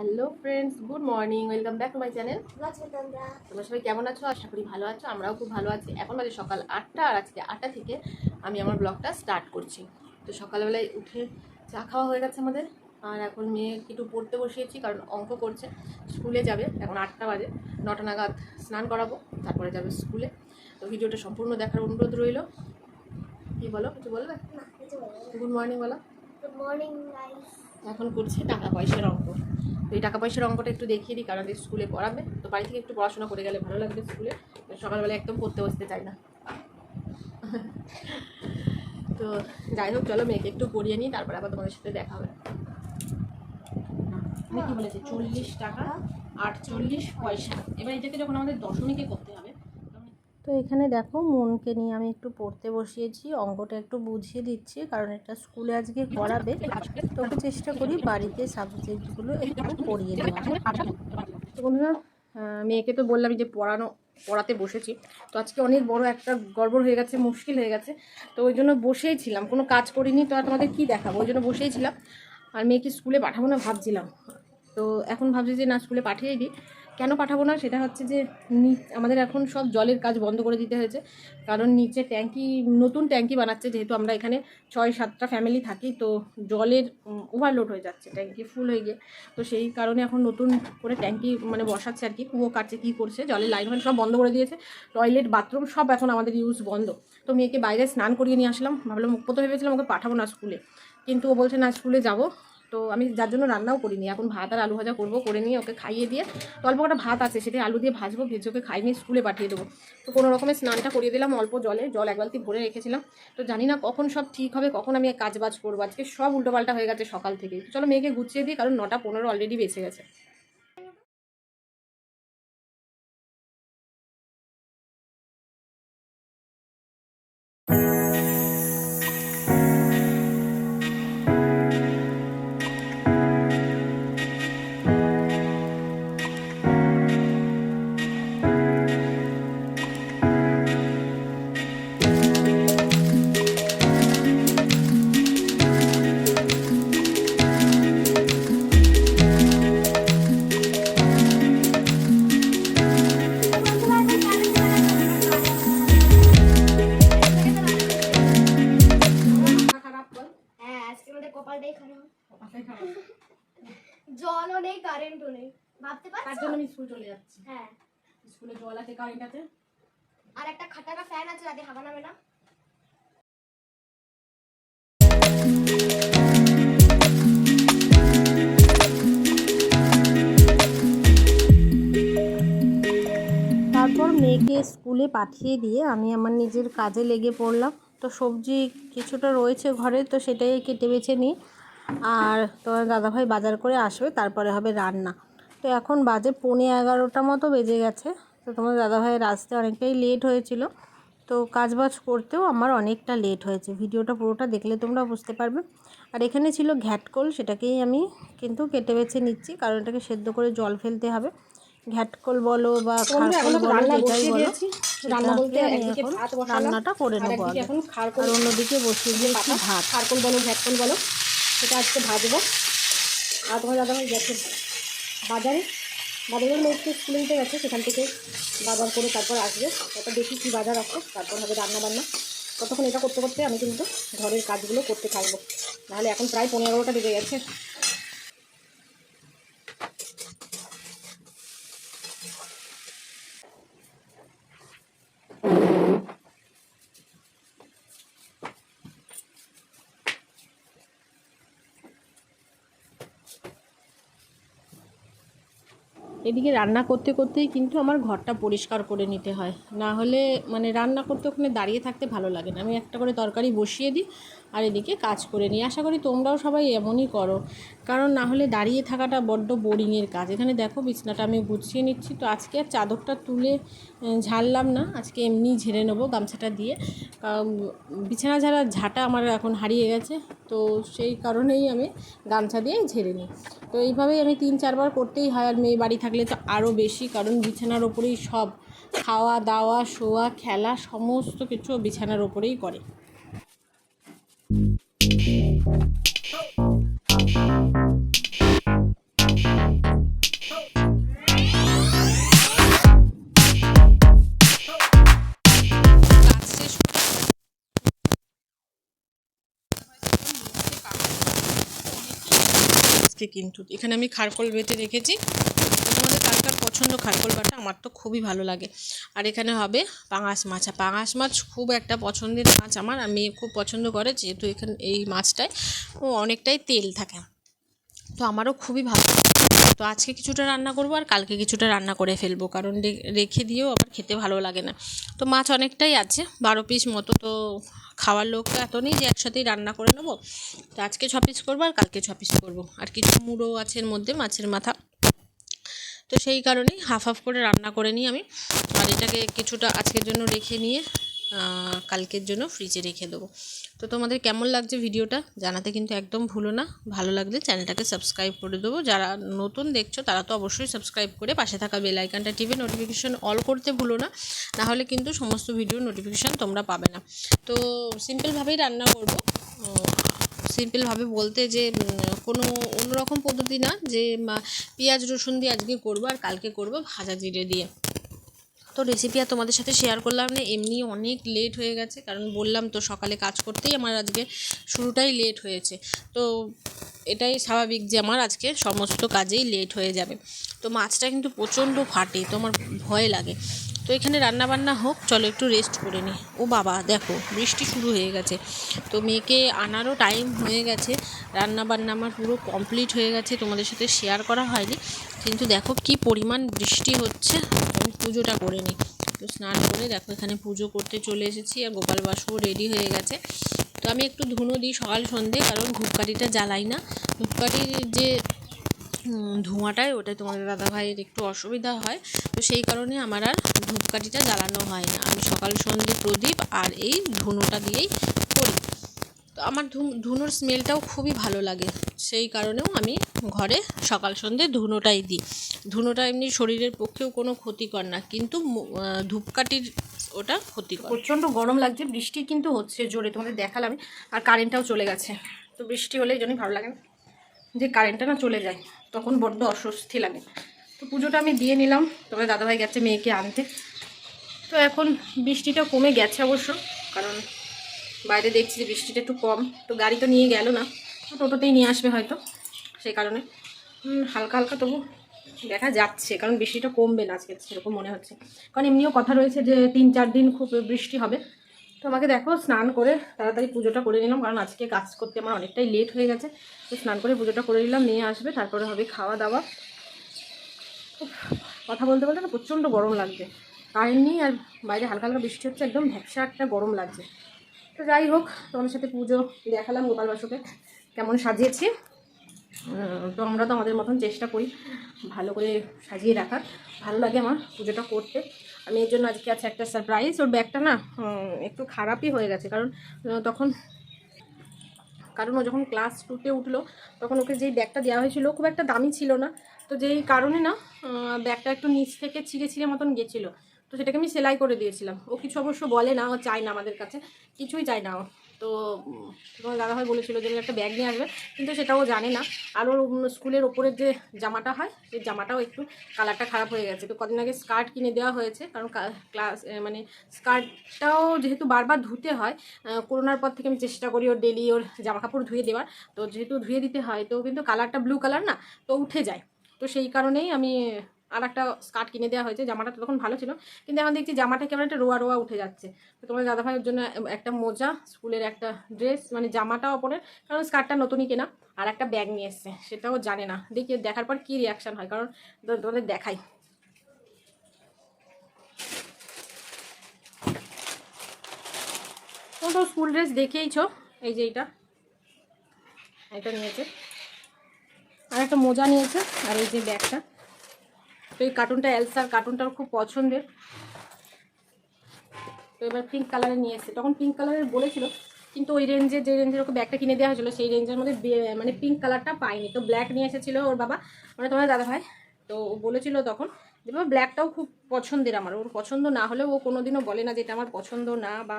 Hello friends good morning welcome back to my channel. আছো তোমরা? সবাই কেমন আছো? আশা করি ভালো আছো আমরাও খুব ভালো আছি। এখন বাজে সকাল আটটা আর আজকে আটটা থেকে আমি আমার ব্লগটা স্টার্ট করছি। তো সকালবেলায় উঠে চা খাওয়া হয়ে গেছে আমাদের আর এখন মেয়ে একটু পড়তে বসিয়েছি কারণ অঙ্ক করছে। স্কুলে যাবে এখন আটটা বাজে নটা নাগাদ স্নান করাবো তারপরে যাবে স্কুলে। তো ভিডিওটা সম্পূর্ণ দেখার অনুরোধ রইল। কি বলো কিছু বলবে? না কিছু বলো গুড মর্নিং বলো। গুড মর্নিং গাইস এখন করছে টাকা পয়সার অঙ্ক। তো এই টাকা পয়সার অঙ্কটা একটু দেখিয়ে দিই কারণ স্কুলে পড়াবে। তো বাড়ি থেকে একটু পড়াশোনা করে গেলে ভালো লাগবে স্কুলে। সকালবেলা একদম পড়তে বসতে চাই না। তো যাই হোক চলো মেয়েকে একটু পড়িয়ে নিই তারপরে আবার তোমাদের সাথে দেখা হবে। আমি কি বলেছি? চল্লিশ টাকা আটচল্লিশ পয়সা। এবার এটাকে যখন আমাদের দশমিকে করতে হবে তো এখানে দেখো মনকে নিয়ে আমি একটু পড়তে বসিয়েছি, অঙ্কটা একটু বুঝিয়ে দিচ্ছি, কারণ এটা স্কুলে আজকে করাবে। তো ওকে চেষ্টা করি বাড়িতে সাবজেক্টগুলো একটু পড়িয়ে দেওয়া তো বন্ধুরা মেয়েকে তো বললাম যে পড়ানো, পড়াতে বসেছি। তো আজকে অনেক বড় একটা গড়বড় হয়ে গেছে, মুশকিল হয়ে গেছে। তো ওই জন্য বসেই ছিলাম কোনো কাজ করিনি, তো আর তোমাদের কী দেখাবো? ওই জন্য বসেই ছিলাম আর মেয়েকে স্কুলে পাঠাবো না ভাবছিলাম। তো এখন ভাবছি যে না, স্কুলে পাঠিয়ে দিই। কেন পাঠাবো না? সেটা হচ্ছে যে আমাদের এখন সব জলের কাজ বন্ধ করে দিতে হয়েছে। কারণ নিচে ট্যাঙ্কি, নতুন ট্যাঙ্কি বানাচ্ছে, যেহেতু আমরা এখানে ছয়, সাতটা ফ্যামিলি থাকি, তো জলের ওভারলোড হয়ে যাচ্ছে, ট্যাঙ্কি ফুল হয়ে গিয়ে। তো সেই কারণে এখন নতুন করে ট্যাঙ্কি মানে বসাচ্ছে আর কি। কুয়ো কাটছে, কী করছে, জলের লাইন ফাইন সব বন্ধ করে দিয়েছে। টয়লেট বাথরুম সব এখন আমাদের ইউজ বন্ধ। তো মেয়েকে বাইরে স্নান করিয়ে নিয়ে আসলাম। ভাবলাম প্রথমে ভেবেছিলাম ওকে পাঠাবো না স্কুলে কিন্তু ও বলছে, না স্কুলে যাব। তো আমি যার জন্য রান্নাও করিনি, এখন ভাত আর আলু ভাজা করব, করে নিয়ে ওকে খাইয়ে দিয়ে অল্প কটা ভাত আছে, সেটাই আলু দিয়ে ভাজবো, ভেজে ওকে খাইয়ে নিয়ে স্কুলে পাঠিয়ে দেবো। তো কোনো রকমের স্নানটা করিয়ে দিলাম অল্প জলে, জল এক বালতি ভরে রেখেছিলাম। তো জানি না কখন সব ঠিক হবে, কখন আমি কাজ বাজ করব, আজকে সব উল্টোপাল্টা হয়ে গেছে সকাল থেকে চলো মেয়েকে গুছিয়ে দিই, কারণ নটা পনেরো অলরেডি বেঁচে গেছে। কপালটাই খারাপ মাথায় খারাপ। জলও নেই কারেন্টও নেই। ভাবতে তার জন্য আমি স্কুল চলে যাচ্ছি। হ্যাঁ। স্কুলে জল আছে কারেন্ট আছে। আর একটা খাটাকা ফ্যান আছে যাতে হাওয়া নামে না। তারপর মেয়েকে স্কুলে পাঠিয়ে দিয়ে আমি আমার নিজের কাজে লেগে পড়লাম। তো সবজি কিছুটা রয়েছে ঘরে, তো সেটাই কেটে বেছে নিই। আর তোমার দাদাভাই বাজার করে আসবে, তারপরে হবে রান্না। তো এখন বাজে পৌনে এগারোটা মতো বেজে গেছে। তো তোমার দাদাভাইয়ের আসতে অনেকটাই লেট হয়েছিল। তো কাজবাজ করতেও আমার অনেকটা লেট হয়েছে। ভিডিওটা পুরোটা দেখলে তোমরা বুঝতে পারবে। আর এখানে ছিল ঘ্যাটকোল, সেটাকেই আমি কিন্তু কেটে বেছে নিচ্ছি, কারণ এটাকে সেদ্ধ করে জল ফেলতে হবে। ঘ্যাটকল বলো বা খারকল বলো যেটাই বলো রান্না বলতে একদিকে ভাত বসালাম রান্নাটা করে নেব আগে। এখন খারকল। আর অন্যদিকে বসিয়ে দিয়েছি ভাত। খারকল বলো ঘ্যাটকল বলো সেটা আজকে ভাজবো। আর তোমার দাদা গেছে বাজারে। বাজারে লোককে স্কুলে দিতে গেছে সেখান থেকে বাজার করে তারপর আসবে। তারপর দেখি কী বাজার আছে তারপর হবে রান্না বান্না ততক্ষণ এটা করতে করতে আমি কিন্তু ঘরের কাজগুলো করতে থাকব নাহলে এখন প্রায় পনেরোটা বেজে গেছে। এদিকে রান্না করতে করতেই কিন্তু আমার ঘরটা পরিষ্কার করে নিতে হয়। না হলে মানে রান্না করতে ওখানে দাঁড়িয়ে থাকতে ভালো লাগে না। আমি একটা করে তরকারি বসিয়ে দিই আর এদিকে কাজ করে নিই আশা করি তোমরাও সবাই এমনই করো। কারণ না হলে দাঁড়িয়ে থাকাটা বড্ড বোরিংয়ের কাজ। এখানে দেখো বিছনাটা আমি গুছিয়ে নিচ্ছি। তো আজকে আর চাদরটা তুলে ঝাড়লাম না। আজকে এমনি ঝেড়ে নেব গামছাটা দিয়ে। বিছানা ঝাড়ার ঝাঁটা আমার এখন হারিয়ে গেছে। তো সেই কারণেই আমি গামছা দিয়ে ঝেড়ে নিই। তো এইভাবেই আমি তিন চারবার করতেই হয়। আর মেয়ে বাড়ি থাকলে তো আরও বেশি। কারণ বিছানার ওপরেই সব। খাওয়া দাওয়া শোয়া, খেলা, সমস্ত কিছু বিছানার ওপরেই করে। আজকে কিন্তু। এখানে আমি খারকোল বেটে রেখেছি। তোমাদের কার কার পছন্দ খারকোল বাটা আমার তো খুবই ভালো লাগে। আর এখানে হবে পাঙাশ মাছ। আর পাঙাশ মাছ খুব একটা পছন্দের মাছ আমার। আমি খুব পছন্দ করে যেহেতু এখানে এই মাছটায় ও অনেকটাই তেল থাকে। তো আমারও খুবই ভালো। তো আজকে কিছুটা রান্না করব আর কালকে কিছুটা রান্না করে ফেলব। কারণ রেখে দিয়েও আবার খেতে ভালো লাগে না। তো মাছ অনেকটাই আছে। বারো পিস মতো তো খাওয়ার লোক তো এত নেই যে একসাথেই রান্না করে নেব। তো আজকে ছ পিস করব আর কালকে ছ পিস করব। আর কিছু মুড়ো আছে এর মধ্যে, মাছের মাথা। তো সেই কারণেই হাফ হাফ করে রান্না করে নিই আমি। আর এটাকে কিছুটা আজকের জন্য রেখে নিয়ে কালকের জন্য ফ্রিজে রেখে দেবো। তো তোমাদের কেমন লাগছে ভিডিওটা জানাতে কিন্তু একদম ভুলো না। ভালো লাগলে চ্যানেলটাকে সাবস্ক্রাইব করে দেবো। যারা নতুন দেখছ, তারা তো অবশ্যই সাবস্ক্রাইব করে পাশে থাকা বেল আইকনটা টিপে নোটিফিকেশন অল করতে ভুলো না। নাহলে কিন্তু সমস্ত ভিডিওর নোটিফিকেশান তোমরা পাবে না। তো সিম্পলভাবেই রান্না করব। সিম্পলভাবে বলতে যে কোনো অন্যরকম পদ্ধতি না যে পেঁয়াজ, রসুন দিয়ে আজকে করব আর কালকে করব ভাজা জিরে দিয়ে। তো রেসিপি আর তোমাদের সাথে শেয়ার করলাম না, এমনি অনেক লেট হয়ে গেছে, কারণ বললাম তো সকালে কাজ করতেই আমার আজকে শুরুটাই লেট হয়েছে। তো এটাই স্বাভাবিক যে আমার আজকে সমস্ত কাজেই লেট হয়ে যাবে। তো মাছটা কিন্তু প্রচণ্ড ফাটে, তো আমার ভয় লাগে। তো এখানে রান্না বান্না হোক, চলো একটু রেস্ট করে নিই ও বাবা, দেখো, বৃষ্টি শুরু হয়ে গেছে। তো মেয়েকে আনারও টাইম হয়ে গেছে রান্না বান্না আমার পুরো কমপ্লিট হয়ে গেছে, তোমাদের সাথে শেয়ার করা হয়নি। কিন্তু দেখো কি পরিমাণ বৃষ্টি হচ্ছে। আমি পুজোটা করে নিই। তো স্নান করে দেখো এখানে পুজো করতে চলে এসেছি আর গোপাল বাসুও রেডি হয়ে গেছে। তো আমি একটু ধুনো দিই সকাল সন্ধে কারণ ধূপকাঠিটা জ্বালাই না। ধূপকাঠির যে ধোঁয়াটায় ওটাই তোমাদের দাদাভাইয়ের একটু অসুবিধা হয়। তো সেই কারণে আমার আর ধূপকাঠিটা জ্বালানো হয় না। আমি সকাল সন্ধে প্রদীপ আর এই ধুনোটা দিয়েই করি। তো আমার ধুনোর স্মেলটাও খুবই ভালো লাগে। সেই কারণেও আমি ঘরে সকাল সন্ধে ধুনোটাই দিই। ধুনোটা এমনি শরীরের পক্ষেও কোনো ক্ষতিকর না, কিন্তু ধূপকাঠির ওটা ক্ষতিকর। প্রচণ্ড গরম লাগছে, বৃষ্টি কিন্তু হচ্ছে জোরে, তোমাদের দেখালাম, আর কারেন্টটাও চলে গেছে। তো বৃষ্টি হলে এই জন্যই ভালো লাগে না যে কারেন্টটা না চলে যায়, তখন বড্ড অস্বস্তি লাগে। তো পুজোটা আমি দিয়ে নিলাম তবে দাদাভাই গেছে মেয়েকে আনতে। তো এখন বৃষ্টিটা কমে গেছে অবশ্য, কারণ বাইরে দেখছি যে বৃষ্টিটা একটু কম, তো গাড়ি তো নিয়ে গেল না। টোটোতেই নিয়ে আসবে হয়তো, সেই কারণে। হালকা হালকা তবু দেখা যাচ্ছে, কারণ বৃষ্টিটা কমবে না আজকে, সেরকম মনে হচ্ছে। কারণ এমনিও কথা রয়েছে যে তিন চার দিন খুব বৃষ্টি হবে। তো আমাকে দেখো, স্নান করে তাড়াতাড়ি পুজোটা করে নিলাম, কারণ আজকে কাজ করতে আমার অনেকটাই লেট হয়ে গেছে। তো স্নান করে পুজোটা করে নিলাম, নিয়ে আসবে, তারপরে হবে খাওয়া দাওয়া। কথা বলতে বলতে না প্রচণ্ড গরম লাগছে। কারেন্ট নেই আর বাইরে হালকা হালকা বৃষ্টি হচ্ছে, একদম ভ্যাপসা একটা গরম লাগছে। তো যাই হোক, তোমাদের সাথে পুজো দেখালাম গোপাল বাসুকে। কেমন সাজিয়েছি? তো আমরা তো আমাদের মতন চেষ্টা করি ভালো করে সাজিয়ে রাখার। ভালো লাগে আমার পুজোটা করতে। আমি এর জন্য আজকে আছে একটা সারপ্রাইজ ওর ব্যাগটা না একটু খারাপই হয়ে গেছে। কারণ তখন, কারণ ও যখন ক্লাস টুতে উঠল, তখন ওকে যেই ব্যাগটা দেওয়া হয়েছিল খুব একটা দামি ছিল না। তো যেই কারণে না ব্যাগটা একটু নিচ থেকে ছিঁড়ে ছিঁড়ে মতন গেছিল। তো সেটাকে আমি সেলাই করে দিয়েছিলাম। ও কিছু অবশ্য বলে না, ও চায় না আমাদের কাছে। কিছুই চায় না ও। তো তোমার দাদাভাই বলেছিল যে একটা ব্যাগ নিয়ে আসবে। কিন্তু সেটাও জানে না। আর ওর স্কুলের ওপরের যে জামাটা হয়, সেই জামাটাও একটু কালারটা খারাপ হয়ে গেছে। তো কদিন আগে স্কার্ট কিনে দেওয়া হয়েছে, কারণ ক্লাস মানে স্কার্টটাও যেহেতু বারবার ধুতে হয় করোনার পর থেকে আমি চেষ্টা করি ওর ডেলি ওর জামা কাপড় ধুয়ে দেওয়ার। তো যেহেতু ধুয়ে দিতে হয়, তো কিন্তু কালারটা ব্লু কালার না, তো উঠে যায়। তো সেই কারণেই আমি আর একটা স্কার্ট কিনে দেওয়া হয়েছে, জামাটা তখন ভালো ছিল। কিন্তু এখন দেখছি জামাটা কেমন একটা রোয়া রোয়া উঠে যাচ্ছে। তো তোমার দাদাভাইয়ের জন্য একটা মোজা, স্কুলের একটা ড্রেস মানে জামাটা পরে কারণ স্কার্টটা নতুনই কেনা, আর একটা ব্যাগ নিয়ে এসছে, সেটাও জানে না। দেখি দেখার পর কী রিয়াকশান হয়, কারণ তোমাদের দেখাই। তো স্কুল ড্রেস দেখেইছো, এই যে এইটা। এটা নিয়েছে। আর একটা মোজা নিয়েছে, আর এই যে ব্যাগটা। তো এই কার্টুনটা এলসার কার্টুনটার খুব পছন্দের। তো এবার পিঙ্ক কালারের নিয়ে এসেছে। তখন পিঙ্ক কালারের বলেছিল, কিন্তু ওই রেঞ্জে যে রেঞ্জের ওকে ব্যাগটা কিনে দেওয়া হয়েছিল, সেই রেঞ্জের মধ্যে মানে পিঙ্ক কালারটা পাইনি তো ব্ল্যাক নিয়ে এসেছিল ওর বাবা মানে তোমার দাদা ভাই তো ও বলেছিল তখন যে, বাবা ব্ল্যাকটাও খুব পছন্দের আমার। ওর পছন্দ না হলেও ও কোনোদিনও বলে না যে, এটা আমার পছন্দ না বা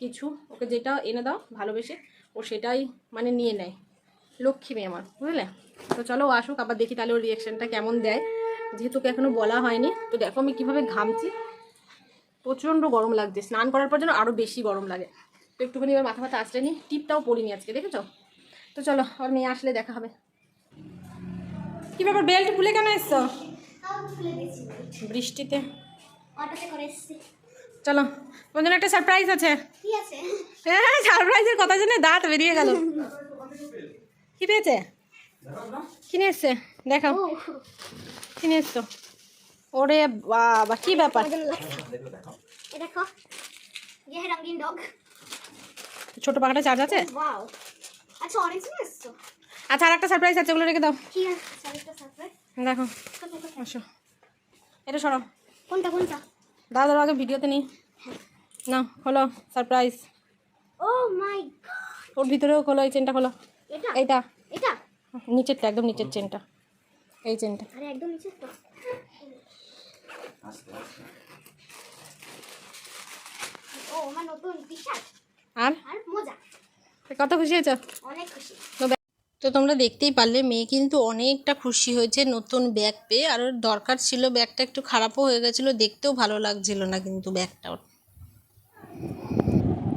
কিছু। ওকে যেটা এনে দাও, ভালোবেসে। ও সেটাই মানে নিয়ে নেয়। লক্ষ্মী মেয়ে আমার, বুঝলে? তো চলো আসুক, আবার দেখি তাহলে ওর রিয়াকশানটা কেমন দেয়। যেহেতু এখনও বলা হয়নি তো দেখো আমি কীভাবে ঘামছি। প্রচণ্ড গরম লাগছে। স্নান করার পর যেন আরও বেশি গরম লাগে। তো একটুখানি এবার মাথা মাথা আসতে নিই। টিপটাও পরিনি আজকে দেখেছ? তো চলো আর মেয়ে আসলে দেখা হবে। কি ব্যাপার বেল্ট ভুলে কেন এসছো? বৃষ্টিতে। চলো তোমার জন্য একটা সারপ্রাইজ আছে। হ্যাঁ সারপ্রাইজের কথা জেনে দাঁত বেরিয়ে গেল। কি পেয়েছে? কিনে এসছে? দেখাও। চিনিস তো ওরে বাবা কি ব্যাপার? ছোট পাখাটা চার্জ আছে? আচ্ছা আর একটা সারপ্রাইজ আছে ওগুলো রেখে দাও। দেখো। আসো। এটা সরো কোনটা কোনটা? দাদা আগে ভিডিওতে নেই। না হলো সারপ্রাইজ ও মাই গড ওর ভিতরেও খোলো এই চেনটা খোলো। এটা? এটা? নিচেরটা একদম নিচের চেনটা। এই চেনটা। আরে একদম নিচে ও আমার নতুন আর? আর মোজা। কত খুশি হয়েছ? অনেক খুশি। তো তোমরা দেখতেই পারলে মেয়ে কিন্তু অনেকটা খুশি হয়েছে নতুন ব্যাগ পেয়ে। আর ওর দরকার ছিল ব্যাগটা একটু খারাপও হয়ে গেছিল দেখতেও ভালো লাগছিল না কিন্তু ব্যাগটা ওর।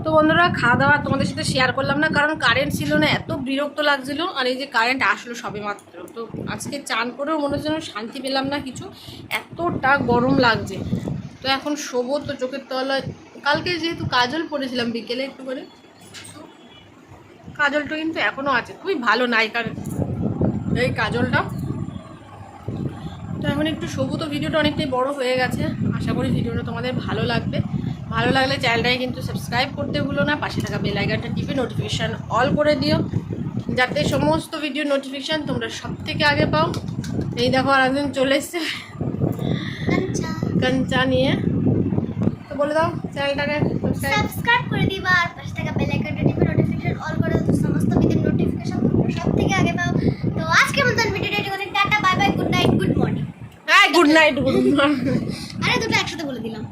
তো বন্ধুরা, খাওয়া দাওয়া তোমাদের সাথে শেয়ার করলাম না, কারণ কারেন্ট ছিল না, এত বিরক্ত লাগছিল, আর এই যে কারেন্ট আসলো সবে মাত্র তো আজকে চান করেও মনে হচ্ছে শান্তি পেলাম না কিছু, এতটা গরম লাগছে। তো এখন শোবো তো চোখের তলায়। কালকে যেহেতু কাজল পরেছিলাম বিকেলে একটু করে কাজলটা কিন্তু এখনও আছে, খুবই ভালো নায়িকার এই কাজলটা। তো এখন একটু শোবো, তো ভিডিওটা অনেকটাই বড় হয়ে গেছে, আশা করি ভিডিওটা তোমাদের ভালো লাগবে। ভালো লাগলে চ্যানেলটাকে কিন্তু সাবস্ক্রাইব করতে ভুলো না পাশে থাকা বেল আইকনটা টিপে নোটিফিকেশান অল করে দিও যাতে সমস্ত ভিডিও নোটিফিকেশান তোমরা সব থেকে আগে পাও। এই দেখো আর একজন চলে এসছে। কাঞ্চা নিয়ে। তো বলে দাও চ্যানেলটাকে সাবস্ক্রাইব করে দিবা আর পাশে থাকা বেল আইকনটা টিপে নোটিফিকেশন অল করে দাও সমস্ত ভিডিও নোটিফিকেশন তোমরা সব থেকে আগে পাও। তো আজকের মতন ভিডিওটা এটুকু tata bye bye good night good morning হ্যাঁ গুড নাইট গুড মর্নিং আরে দুটো একসাথে বলে দিলাম।